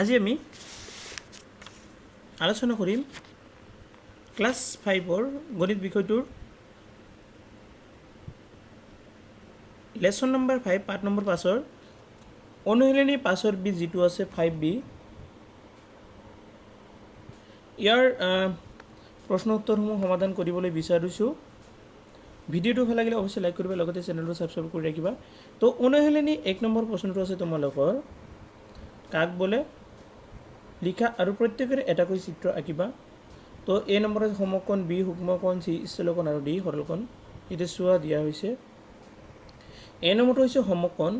আজি আমি আলোচনা কৰিম ক্লাছ ফাইভৰ গণিত বিষয়টোৰ lesson number five part number পাঁচৰ অনুশীলনী পাঁচৰ বি যিটো আছে ফাইভ বি। ইয়াৰ প্ৰশ্ন উত্তৰসমূহ সমাধান কৰিবলৈ বিচাৰিছোঁ। ভিডিঅ'টো ভালো লাগিলে অৱশ্যে লাইক কৰিবা, লগতে চেনেলটো ছাবস্ক্ৰাইব কৰি ৰাখিবা। তো, অনুশীলনী এক নম্বৰ প্ৰশ্নটো আছে তোমালোকৰ। কাক বোলে? লিখা আৰু প্ৰত্যেকৰে এটাকৈ চিত্ৰ আঁকিবা। তো এ নম্বৰত সমকোণ বি সূক্ষ্মকোণ চি, স্থলকোণ আৰু ডি, সৰলকোণ। এতিয়া চোৱা দিয়া হৈছে। এ নম্বৰটো হৈছে সমকোণ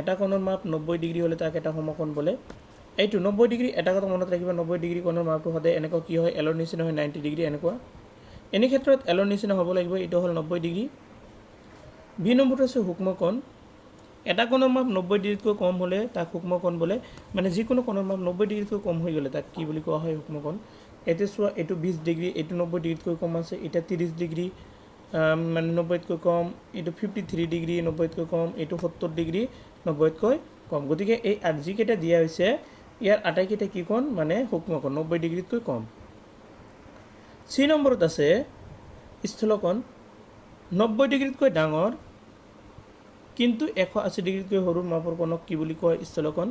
এটা কোণৰ মাপ নব্বৈ ডিগ্ৰী হ'লে তাক এটা সমকোণ বোলে। এইটো নব্বৈ ডিগ্ৰী এটা কথা মনত ৰাখিবা, নব্বৈ ডিগ্ৰী কোণৰ মাপটো সদায় এনেকুৱা কি হয়? এলৰ নিচিনা হয় নাইণ্টি ডিগ্ৰী, এনেকুৱা। এনে ক্ষেত্ৰত এলৰ নিচিনা হ'ব লাগিব, এইটো হ'ল নব্বৈ ডিগ্ৰী। বি নম্বৰটো আছে সূক্ষ্মকোণ এটা কোণৰ মাপ নব্বৈ ডিগ্ৰীতকৈ কম হ'লে, তাক সূক্ষ্মকোণ বোলে মানে যিকোনো কোণৰ মাপ নব্বৈ ডিগ্ৰীতকৈ কম হৈ গ'লে তাক কি বুলি কোৱা হয় সূক্ষ্মকোণ এতিয়া চোৱা, এইটো বিছ ডিগ্ৰী, এইটো নব্বৈ ডিগ্ৰীতকৈ কম আছে, এতিয়া ত্ৰিছ ডিগ্ৰী মানে নব্বৈতকৈ কম, এইটো ফিফটি থ্ৰী ডিগ্ৰী, নব্বৈতকৈ কম, এইটো সত্তৰ ডিগ্ৰী, নব্বৈতকৈ কম। গতিকে এই যিকেইটা দিয়া হৈছে, ইয়াৰ আটাইকেইটা কি কোণ? মানে সূক্ষ্মকোণ নব্বৈ ডিগ্ৰীতকৈ কম। চি নম্বৰত আছে স্থলকোণ নব্বৈ ডিগ্ৰীতকৈ ডাঙৰ কিন্তু এশ আশী ডিগ্ৰীতকৈ সৰু মাপৰ কোণক কি বুলি কয় স্থলকোণ।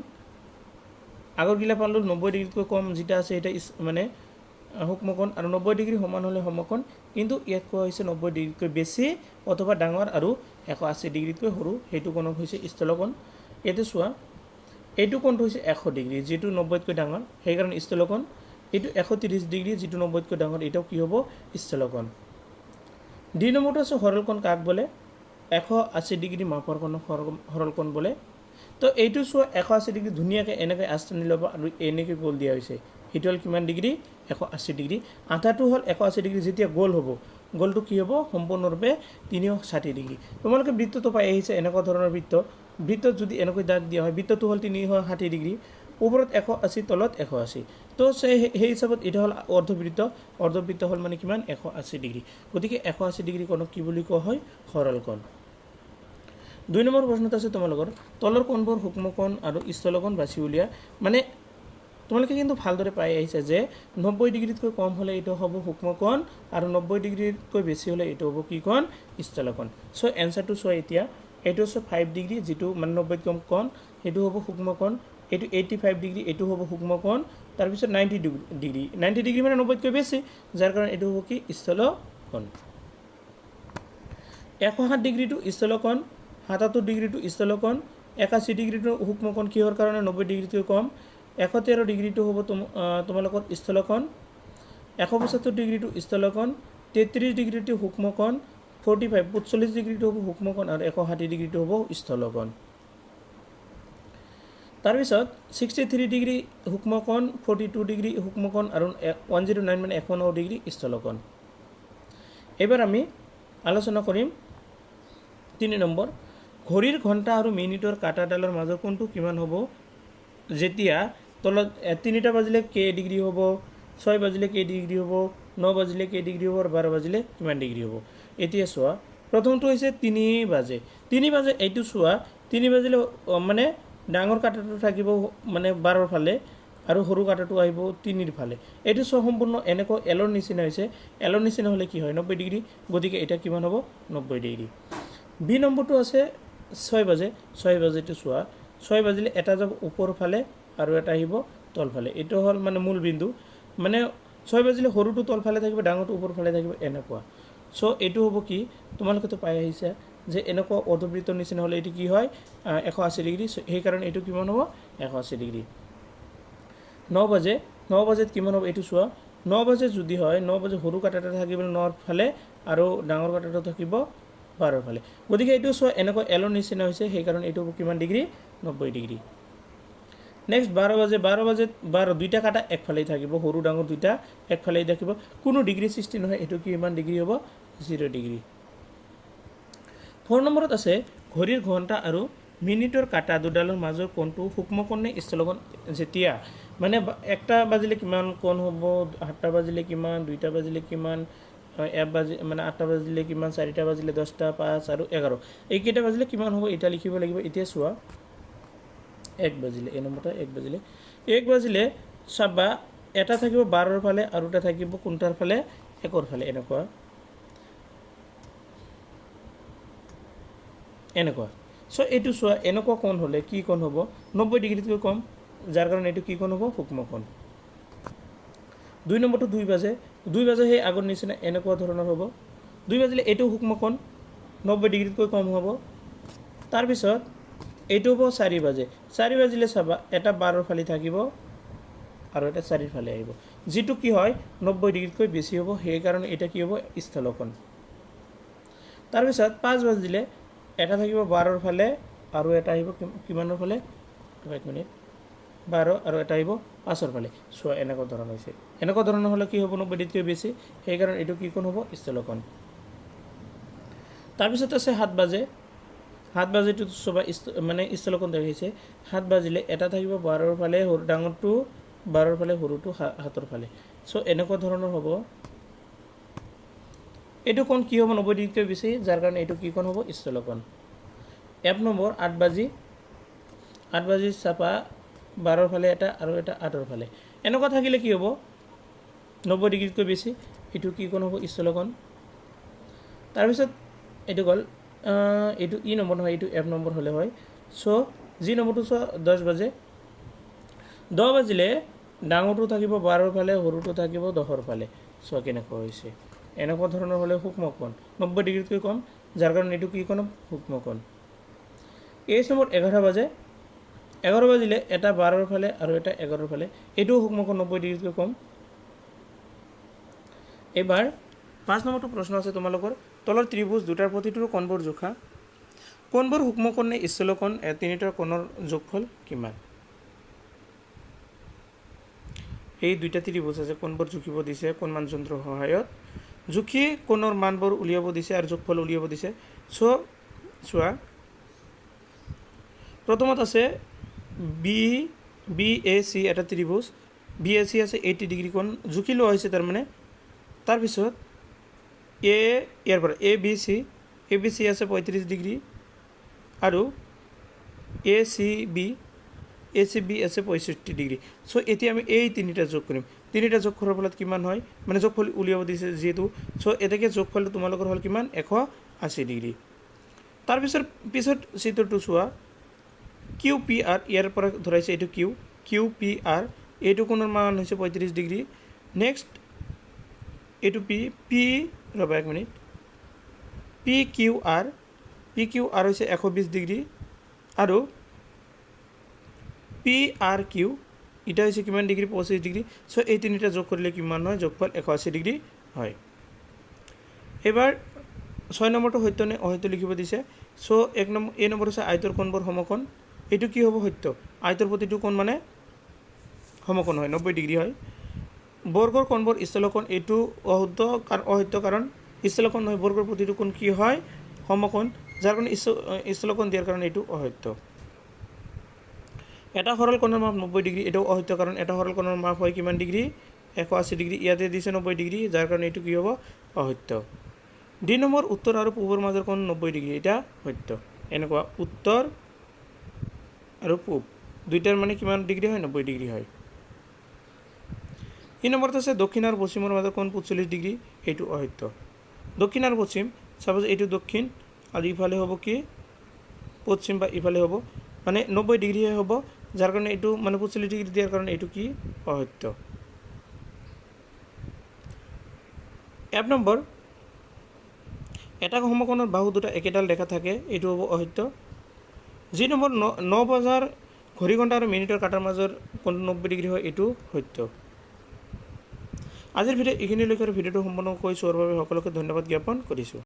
আগৰগিলা পালোঁ নব্বৈ ডিগ্ৰীতকৈ কম যিটা আছে ইচ- মানে সূক্ষ্মকোণ আৰু নব্বৈ ডিগ্ৰী সমান হ'লে সমকোণ। কিন্তু ইয়াত কোৱা হৈছে নব্বৈ ডিগ্ৰীতকৈ বেছি অথবা ডাঙৰ আৰু এশ আশী ডিগ্ৰীতকৈ সৰু, সেইটো কোণক হৈছে স্থলকোণ। এইটো চোৱা, এইটো কোণটো হৈছে এশ ডিগ্ৰী, যিটো নব্বৈতকৈ ডাঙৰ, সেইকাৰণে স্থলকোণ। এইটো এশ ত্ৰিছ ডিগ্ৰী, যিটো নব্বৈতকৈ ডাঙৰ এইটোও কি হ'ব? স্থলকোণ। দুই নম্বৰটো আছে সৰলকোণ কাক বোলে? এশ আশী ডিগ্ৰী মাপৰ কোণক সৰল- সৰলকোণ বোলে। তো এইটো চোৱা, এশ আশী ডিগ্ৰী ধুনীয়াকৈ এনেকৈ আঁচ টানি ল'ব আৰু এনেকৈ গ'ল দিয়া হৈছে। সেইটো হ'ল কিমান ডিগ্ৰী? এশ আশী ডিগ্ৰী। আধাটো হ'ল এশ আশী ডিগ্ৰী যেতিয়া গ'ল হ'ব, গ'লটো কি হ'ব? সম্পূৰ্ণৰূপে তিনিশ ষাঠি ডিগ্ৰী। তোমালোকে বৃত্তটো পাই আহিছে, এনেকুৱা ধৰণৰ বৃত্ত। বৃত্তত যদি এনেকৈ দাগ দিয়া হয়, বৃত্তটো হ'ল তিনিশ ষাঠি ডিগ্ৰী। ওপৰত এশ আশী, তলত এশ আশী। তো সেই সেই হিচাপত এইটো হ'ল অৰ্ধবৃত্ত। অৰ্ধবৃত্ত হ'ল মানে কিমান? এশ আশী ডিগ্ৰী। গতিকে এশ আশী ডিগ্ৰী কোণক কি বুলি কোৱা হয়? সৰল কোণ। দুই নম্বৰ প্ৰশ্নটো আছে তোমালোকৰ, তলৰ কোণবোৰ সূক্ষ্মকোণ আৰু স্থলকোণ বাছি উলিওৱা। মানে তোমালোকে কিন্তু ভালদৰে পাই আহিছে যে নব্বৈ ডিগ্ৰীতকৈ কম হ'লে এইটো হ'ব সূক্ষ্মকোণ আৰু নব্বৈ ডিগ্ৰীতকৈ বেছি হ'লে এইটো হ'ব কি কোণ? স্থলকোণ। চ' এনচাৰটো চোৱা এতিয়া, এইটো হৈছে ফাইভ ডিগ্ৰী যিটো মানে নব্বৈত কম কোণ, সেইটো হ'ব সূক্ষ্মকোণ, এইটো এইটি ফাইভ ডিগ্ৰী এইটো হ'ব সূক্ষ্মকোণ, তাৰপিছত নাইণ্টি ডিগ্ৰী নাইণ্টি ডিগ্ৰী মানে নব্বৈতকৈ বেছি, যাৰ কাৰণে এইটো হ'ব কি? স্থলকোণ। এশ সাত ডিগ্ৰীটো স্থলকোণ সাতাত্তৰ ডিগ্ৰীটো স্থলকোণ, একাশী ডিগ্ৰীটো সূক্ষ্মকোণ কিহৰ কাৰণে নব্বৈ ডিগ্ৰীতকৈ কম এশ তেৰ ডিগ্ৰীটো হ'ব তোম তোমালোকৰ স্থলকোণ এশ পঁচাত্তৰ ডিগ্ৰীটো স্থলকোণ তেত্ৰিছ ডিগ্ৰীটো সূক্ষ্মকোণ ফৰ্টি ফাইভ পঞ্চল্লিছ ডিগ্ৰীটো হ'ব সূক্ষ্মকোণ আৰু এশ ষাঠি ডিগ্ৰীটো হ'ব স্থলকোণ। তাৰপিছত ছিক্সটি থ্ৰী ডিগ্ৰী সূক্ষ্মকোণ ফৰ্টি টু ডিগ্ৰী সূক্ষ্মকোণ আৰু ওৱান জিৰ' নাইন মানে এশ ন ডিগ্ৰী স্থলকোণ। এইবাৰ আমি আলোচনা কৰিম তিনি নম্বৰ ঘড়ীৰ ঘণ্টা আৰু মিনিটৰ কাঁটাডালৰ মাজৰ কোনটো কিমান হ'ব? যেতিয়া তলত তিনিটা বাজিলে কেই ডিগ্ৰী হ'ব, ছয় বাজিলে কেই ডিগ্ৰী হ'ব, ন বাজিলে কেই ডিগ্ৰী হ'ব, আৰু বাৰ বাজিলে কিমান ডিগ্ৰী হ'ব? এতিয়া চোৱা, প্ৰথমটো হৈছে তিনি বাজে। তিনি বাজে, এইটো চোৱা, তিনি বাজিলে মানে ডাঙৰ কাঁটাটো থাকিব মানে বাৰৰ ফালে, আৰু সৰু কাঁটাটো আহিব তিনিৰ ফালে। এইটো চোৱা সম্পূৰ্ণ এনেকুৱা এলৰ নিচিনা হৈছে। এলৰ নিচিনা হ'লে কি হয়? নব্বৈ ডিগ্ৰী গতিকে এতিয়া কিমান হ'ব? নব্বৈ ডিগ্ৰী বি নম্বৰটো আছে ছয় বাজে, ছয় বাজেটো চোৱা। ছয় বাজিলে এটা যাব ওপৰ ফালে আৰু এটা আহিব তলফালে এইটো হ'ল মানে মূল বিন্দু। মানে ছয় বাজিলে সৰুটো তলফালে থাকিব, ডাঙৰটো ওপৰ ফালে থাকিব, এনেকুৱা। চ' এইটো হ'ব কি, তোমালোকেতো পাই আহিছা যে এনেকুৱা অৰ্ধবৃত্তৰ নিচিনা হ'লে এইটো কি হয় এশ আশী ডিগ্ৰী। সেইকাৰণে এইটো কিমান হ'ব? এশ আশী ডিগ্ৰী। ন বাজে, ন বাজেত কিমান হ'ব এইটো চোৱা। ন বাজে যদি হয়, ন বাজে সৰু কাটাটা থাকিব নৰ ফালে আৰু ডাঙৰ কাটাটো থাকিব বাৰৰ ফালে। গতিকে এইটো চোৱা, এনেকুৱা এলৰ নিচিনা হৈছে, সেইকাৰণে এইটো কিমান ডিগ্ৰী? নব্বৈ ডিগ্ৰী। নেক্সট বাৰ বাজে বাৰ বাজে, বাৰ, দুইটা কাটা একফালেই থাকিব, সৰু ডাঙৰ দুইটা একফালেই থাকিব। কোনো ডিগ্ৰী সৃষ্টি নহয়, এইটো কিমান ডিগ্ৰী হ'ব? Zero' degree. ফ'ৰ নম্বৰত আছে, ঘড়ীৰ ঘণ্টা আৰু মিনিটৰ কাটা দুডালৰ মাজৰ কোণটো সূক্ষ্মকোণ নে স্থলকোণ যেতিয়া মানে একটা বাজিলে কিমান কোণ হ'ব সাতটা বাজিলে কিমান, দুইটা বাজিলে কিমান এক বাজি মানে আঠটা বাজিলে কিমান, চাৰিটা বাজিলে দহটা পাঁচ আৰু এঘাৰ। এইকেইটা বাজিলে কিমান হ'ব এতিয়া লিখিব লাগিব। এতিয়া চোৱা, এক বাজিলে, এই নম্বৰটা এক বাজিলে। এক বাজিলে, চাবা, এটা থাকিব বাৰৰ ফালে আৰু এটা থাকিব কোনটাৰ ফালে? একৰ ফালে, এনেকুৱা। এনেকুৱা। চ' এইটো চোৱা, এনেকুৱা কোণ হ'লে কি কোণ হ'ব? নব্বৈ ডিগ্ৰীতকৈ কম, যাৰ কাৰণে এইটো কি কোণ হ'ব? সূক্ষ্ম কোণ। দুই নম্বৰটো দুই বাজে। দুই বাজে সেই আগৰ নিচিনা এনেকুৱা ধৰণৰ হ'ব। দুই বাজিলে এইটো সূক্ষ্ম কোণ নব্বৈ ডিগ্ৰীতকৈ কম হ'ব। তাৰপিছত, এইটো হ'ব চাৰি বাজে। চাৰি বাজিলে চাবা, এটা বাৰৰ ফালে থাকিব আৰু এটা চাৰিৰ ফালে আহিব। যিটো কি হয়, নব্বৈ ডিগ্ৰীতকৈ বেছি হ'ব, সেইকাৰণে এটা কি হ'ব? স্থলকোণ তাৰপিছত, পাঁচ বাজিলে, এটা থাকিব বাৰৰ ফালে আৰু এটা আহিব কিমানৰ ফালে? এক মিনিট। বাৰ আৰু এটা আহিব পাঁচৰ ফালে। চোৱা এনেকুৱা ধৰণৰ হৈছে। এনেকুৱা ধৰণৰ হ'লে কি হ'ব নব্বৈ ডিগ্ৰীতকৈ বেছি সেইকাৰণে এইটো কি কোণ হ'ব? স্থলকোণ তাৰপিছত আছে সাত বাজে। সাত বাজিটো চবা মানে স্থলকোণ দেখাইছে সাত বাজিলে এটা থাকিব বাৰৰ ফালে সৰু ডাঙৰটো বাৰৰ ফালে সৰুটো হাতৰ ফালে। চ' এনেকুৱা ধৰণৰ হ'ব। এইটো কোণ কি হ'ব নব্বৈ ডিগ্ৰীতকৈ বেছি যাৰ কাৰণে এইটো কি কোণ হ'ব? স্থলকোণ এক নম্বৰ আঠ বাজি আঠ বাজি চাপা বাৰৰ ফালে এটা আৰু এটা আঠৰ ফালে। এনেকুৱা থাকিলে কি হ'ব? নব্বৈ ডিগ্ৰীতকৈ বেছি, এইটো কি কোণ হ'ব? স্থলকোণ। তাৰপিছত এইটো গ'ল এইটো ই নম্বৰ নহয়, এইটো এফ নম্বৰ হ'লে হয়। চ' যি নম্বৰটো চোৱা, দহ বাজে। দহ বাজিলে ডাঙৰটো থাকিব বাৰৰ ফালে, সৰুটো থাকিব দহৰ ফালে। চোৱা কেনেকুৱা হৈছে। এনেকুৱা ধৰণৰ হ'লে সূক্ষ্ম কোণ নব্বৈ ডিগ্ৰীতকৈ কম, যাৰ কাৰণে এইটো কি কোণ সূক্ষ্ম কোণ এই সময়ত এঘাৰ বাজে। এঘাৰ বাজিলে এটা বাৰৰ ফালে আৰু এটা এঘাৰৰ ফালে। এইটোও সূক্ষ্ম কোণ নব্বৈ ডিগ্ৰীতকৈ কম। এইবাৰ পাঁচ নম্বৰটো প্ৰশ্ন আছে তোমালোকৰ। তলৰ ত্ৰিভুজ দুটাৰ প্ৰতিটোৰ কোণবোৰ জোখা? কোণবোৰ সূক্ষ্ম কোণ নে স্থলকোণ? তিনিটাৰ কোণৰ যোগফল কিমান? এই দুইটা ত্ৰিভুজ আছে কোণবোৰ জুখিব দিছে কোণ মানযন্ত্ৰৰ সহায়ত। জুখি কোণৰ মানবোৰ উলিয়াব দিছে আৰু যোগফল উলিয়াব দিছে। চ' চোৱা। প্ৰথমত আছে বি বি এ চি এটা ত্ৰিভুজ বি এ চি আছে এইটি ডিগ্ৰী কোণ। জুখি লোৱা হৈছে তাৰমানে তাৰপিছত এ ইয়াৰ পৰা A B C A B C আছে পঁয়ত্ৰিছ ডিগ্ৰী আৰু এ C B A C B আছে পঁয়ষষ্ঠি ডিগ্ৰী চ' এতিয়া আমি এই তিনিটা যোগ কৰিম। তিনিটা যোগ কৰাৰ ফলত কিমান হয়? মানে যোগফল উলিয়াব দিছে যিহেতু। চ' এতেকে যোগফলটো তোমালোকৰ হ'ল কিমান? এশ আশী ডিগ্ৰী তাৰপিছত, পিছত চিত্ৰটো চোৱা। কিউ পি আৰ ইয়াৰ পৰা ধৰাইছে এইটো কিউ কিউ পি আৰ এইটো কোণৰ মান হৈছে পঁয়ত্ৰিছ ডিগ্ৰী। নেক্সট এইটো পি পি ৰ'বা এক minute. P Q R P Q R হৈছে এশ বিছ ডিগ্ৰী। আৰু পি আৰ কিউ এটা হৈছে কিমান ডিগ্ৰী? পঁচিছ ডিগ্ৰী। চ' এই তিনিটা যোগ কৰিলে কিমান হয়? যোগফল এশ আশী ডিগ্ৰী হয়। এইবাৰ ছয় নম্বৰটো সত্য নে অসত্য লিখিব দিছে? চ' এক নম্বৰ এই নম্বৰ হৈছে আয়তৰ কোণবোৰ সমকোণ। এইটো কি হ'ব সত্য? আয়তৰ প্ৰতিটো কোণ মানে সমকোণ হয়, নব্বৈ ডিগ্ৰী হয়। বৰ্গৰ কোণবোৰ স্থলকোণ, এইটো অশুদ্ধ কাৰণ অসত্য কাৰণ। স্থলকোণ নহয়, বৰ্গৰ প্ৰতিটো কোণ কি হয়? সমকোণ, যাৰ কাৰণে স্থ- স্থলকোণ দিয়াৰ কাৰণে এইটো অসত্য। এটা সৰল কোণৰ মাপ নব্বৈ ডিগ্ৰী এইটো অসত্য কাৰণ। এটা সৰল কোণৰ মাপ হয় কিমান ডিগ্ৰী? এশ আশী ডিগ্ৰী। ইয়াতে দিছে নব্বৈ ডিগ্ৰী, যাৰ কাৰণে এইটো কি হ'ব? অসত্য। দুই নম্বৰ উত্তৰ আৰু পূবৰ মাজৰ কোণ নব্বৈ ডিগ্ৰী, এটা সত্য। এনেকুৱা উত্তৰ আৰু পূব দুইটাৰ মানে কিমান ডিগ্ৰী হয় নব্বৈ ডিগ্ৰী হয়? এই নম্বৰত আছে দক্ষিণ আৰু পশ্চিমৰ মাজৰ কোণ পঞ্চল্লিছ ডিগ্ৰী এইটো অসত্য দক্ষিণ আৰু পশ্চিম চাপ'জ এইটো দক্ষিণ আৰু ইফালে হ'ব কি? পশ্চিম বা ইফালে হ'ব মানে নব্বৈ ডিগ্ৰীহে হ'ব যাৰ কাৰণে এইটো মানে পঞ্চল্লিছ ডিগ্ৰী দিয়াৰ কাৰণে এইটো কি? অসত্য এক নম্বৰ এটা সমকোণৰ বাহু দুটা একেডাল ৰেখা থাকে এইটো হ'ব অসত্য যি নম্বৰ ন ন বজাৰ ঘড়ী ঘণ্টা আৰু মিনিটৰ কাটাৰ মাজৰ কোণ নব্বৈ ডিগ্ৰী হয়, এইটো সত্য। আজিৰ ভিডিঅ' এইখিনিলৈকে আৰু ভিডিঅ'টো সম্পূৰ্ণ কৰি চোৱাৰ বাবে সকলোকে ধন্যবাদ জ্ঞাপন কৰিছোঁ।